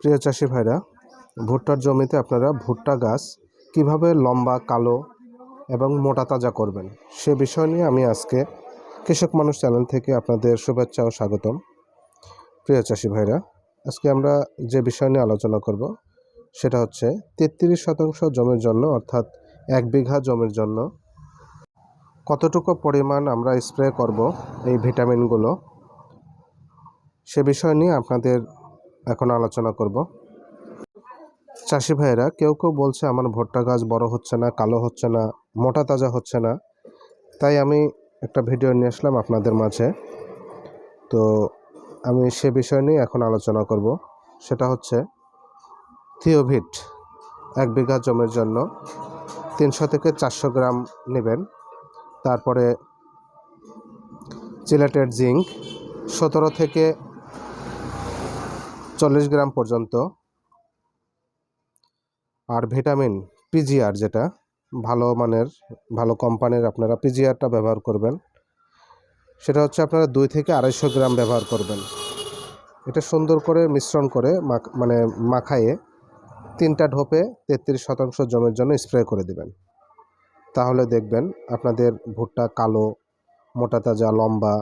প্রিয় চাষি ভাইরা, ভুট্টার জমিতে আপনারা ভুট্টা গাছ কীভাবে লম্বা, কালো এবং মোটা তাজা করবেন সে বিষয় নিয়ে আমি আজকে কৃষক মানুষ চ্যানেল থেকে আপনাদের শুভেচ্ছা ও স্বাগতম। প্রিয় চাষি ভাইরা, আজকে আমরা যে বিষয় নিয়ে আলোচনা করব সেটা হচ্ছে তেত্রিশ শতাংশ জমির জন্য অর্থাৎ এক বিঘা জমির জন্য কতটুকু পরিমাণ আমরা স্প্রে করব এই ভিটামিনগুলো সে বিষয় নিয়ে আপনাদের এখন আলোচনা করব। চাষি ভাইয়েরা, কেউ কেউ বলছে আমার ভুট্টা গাছ বড় হচ্ছে না, কালো হচ্ছে না, মোটা তাজা হচ্ছে না। তাই আমি একটা ভিডিও নিয়ে আসলাম আপনাদের মাঝে। তো আমি সে বিষয় নিয়ে এখন আলোচনা করব। সেটা হচ্ছে থিওভিট এক বিঘা জমির জন্য তিনশো থেকে চারশো গ্রাম নেবেন। তারপরে চিলেটেড জিঙ্ক সতেরো থেকে চল্লিশ গ্রাম পর্যন্ত। আর ভিটামিন পিজিআর যেটা, ভালো মানের, ভালো কোম্পানির আপনারা পিজিআরটা ব্যবহার করবেন। সেটা হচ্ছে আপনারা দুই থেকে আড়াইশো গ্রাম ব্যবহার করবেন। এটা সুন্দর করে মিশ্রণ করে মানে মাখায়ে তিনটা ঢোপে তেত্রিশ শতাংশ জমির জন্য স্প্রে করে দিবেন। তাহলে দেখবেন আপনাদের ভুট্টা কালো, মোটা, তাজা, লম্বা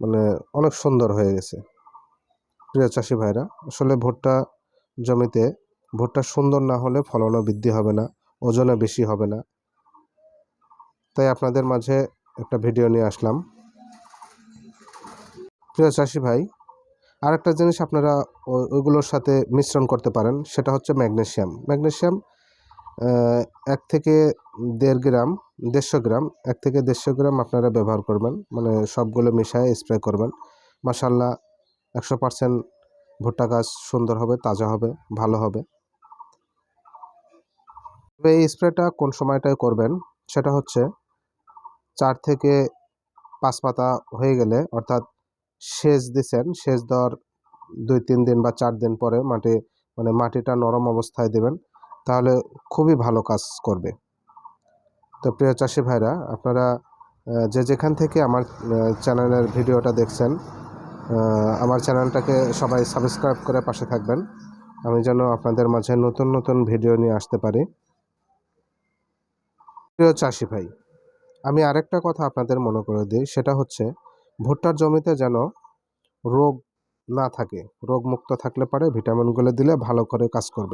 মানে অনেক সুন্দর হয়ে গেছে। প্রিয় চাষি ভাইরা, আসলে ভুট্টা জমিতে ভুট্টা সুন্দর না হলে ফলনও বৃদ্ধি হবে না, ওজনও বেশি হবে না। তাই আপনাদের মাঝে একটা ভিডিও নিয়ে আসলাম। প্রিয় চাষি ভাই, আরেকটা জিনিস আপনারা ওইগুলোর সাথে মিশ্রণ করতে পারেন, সেটা হচ্ছে ম্যাগনেশিয়াম। ম্যাগনেশিয়াম এক থেকে দেড় গ্রাম, দেড়শো গ্রাম, এক থেকে দেড়শো গ্রাম আপনারা ব্যবহার করবেন মানে সবগুলো মিশায় স্প্রে করবেন। মাসাল্লাহ একশো পার্সেন্ট ভুট্টা গাছ সুন্দর হবে, তাজা হবে, ভালো হবে। তবে এই স্প্রেটা কোন সময়টায় করবেন? সেটা হচ্ছে চার থেকে পাঁচ পাতা হয়ে গেলে, অর্থাৎ সেচ দিছেন, সেচ দেওয়ার দুই তিন দিন বা চার দিন পরে মাটি মানে মাটিটা নরম অবস্থায় দেবেন, তাহলে খুবই ভালো কাজ করবে। তো প্রিয় চাষি ভাইরা, আপনারা যে যেখান থেকে আমার চ্যানেলের ভিডিওটা দেখছেন আমার চ্যানেলটাকে সবাই সাবস্ক্রাইব করে পাশে থাকবেন। আমি যেন আপনাদের মাঝে নতুন নতুন ভিডিও নিয়ে আসতে পারি। প্রিয় চাষি ভাই, আমি আরেকটা কথা আপনাদের মনে করে দিই, সেটা হচ্ছে ভুট্টার জমিতে যেন রোগ না থাকে রোগ মুক্ত থাকলে পারে ভিটামিনগুলো দিলে ভালো করে কাজ করবে।